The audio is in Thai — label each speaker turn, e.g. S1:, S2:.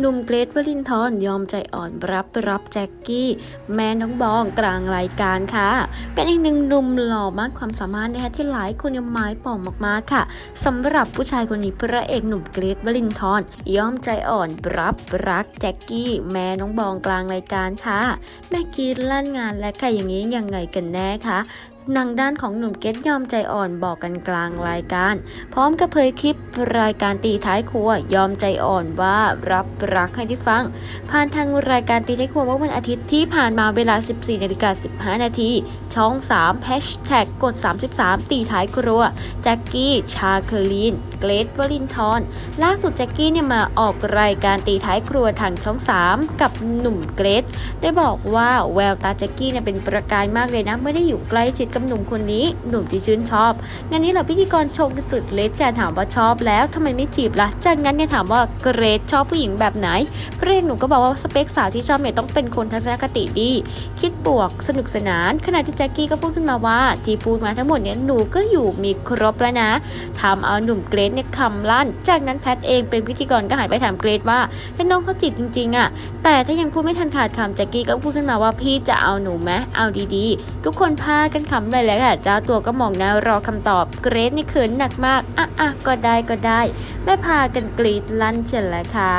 S1: หนุ่มเกรทวลินทร์ยอมใจอ่อนรับรับแจ็คกี้ แม่น้องบองกลางรายการค่ะ เป็นอีกหนึ่งหนุ่มหล่อมากความสามารถนะคะที่หลายคนยังหมายปองมากๆค่ะสำหรับผู้ชายคนนี้พระเอกหนุ่มเกรทวลินทร์ยอมใจอ่อนรับรักแจ็คกี้ แม่น้องบองกลางรายการค่ะ แม่กีดลั่นงานและค่ะอย่างนี้ยังไงกันแน่คะนางด้านของหนุ่มเกตยอมใจอ่อนบอกกันกลางรายการ พร้อมกับเผยคลิปรายการตีท้ายครัวยอมใจอ่อนว่ารับรักให้ที่ฟัง ผ่านทางรายการตีท้ายครัวเมื่อวันอาทิตย์ที่ผ่านมาเวลา 14นาฬิกา15นาทีช่อง3แฮชแท็กกด 33 ตีท้ายครัวแจ็คกี้ ชาเคอรีน เกรทวลินทร์ล่าสุดแจ็คกี้เนี่ยมาออกรายการตีท้ายครัวทางช่อง 3 กับหนุ่มเกรทได้บอกว่าแววตาแจ็คกี้เนี่ยเป็นประกายมากเลยนะไม่ได้อยู่ใกล้ชิดกับหนุ่มคนนี้ หนุ่มที่ชื่นชอบ งานนี้เหล่าพิธีกรชมกันสุดเลสค่ะถามว่าชอบแล้วทำไมไม่จีบล่ะ จากนั้นเนี่ยถามว่าเกรทชอบผู้หญิงแบบไหนพระเอกหนุ่มก็บอกว่าสเปคสาวที่ชอบเนี่ยต้องเป็นคนทัศนคติดี คิดบวกสนุกสนาน ขณะที่แจ็คกี้ก็พูดขึ้นมาว่าที่พูดมาทั้งหมดเนี่ยหนูก็อยู่มีครบแล้วนะทำเอาหนุ่มเกรทเนี่ยคำลั่น จากนั้นแพทเองเป็นพิธีกรก็หันไปถามเกรทว่าถ้าน้องเขาจีบจริงๆอะแต่ถ้ายังพูดไม่ทันขาดคำแจ็คกี้ก็พูดขึ้นมาว่าพี่จะเอาหนูไหมเอาดีๆ ทุกคนพากันขำเลยแหละค่ะเจ้าตัวก็มองหน้ารอคำตอบเกรซนี่เขินหนักมากอะอะก็ได้ก็ได้แม่พากันกรีดลั่นเฉยแหลยค่ะ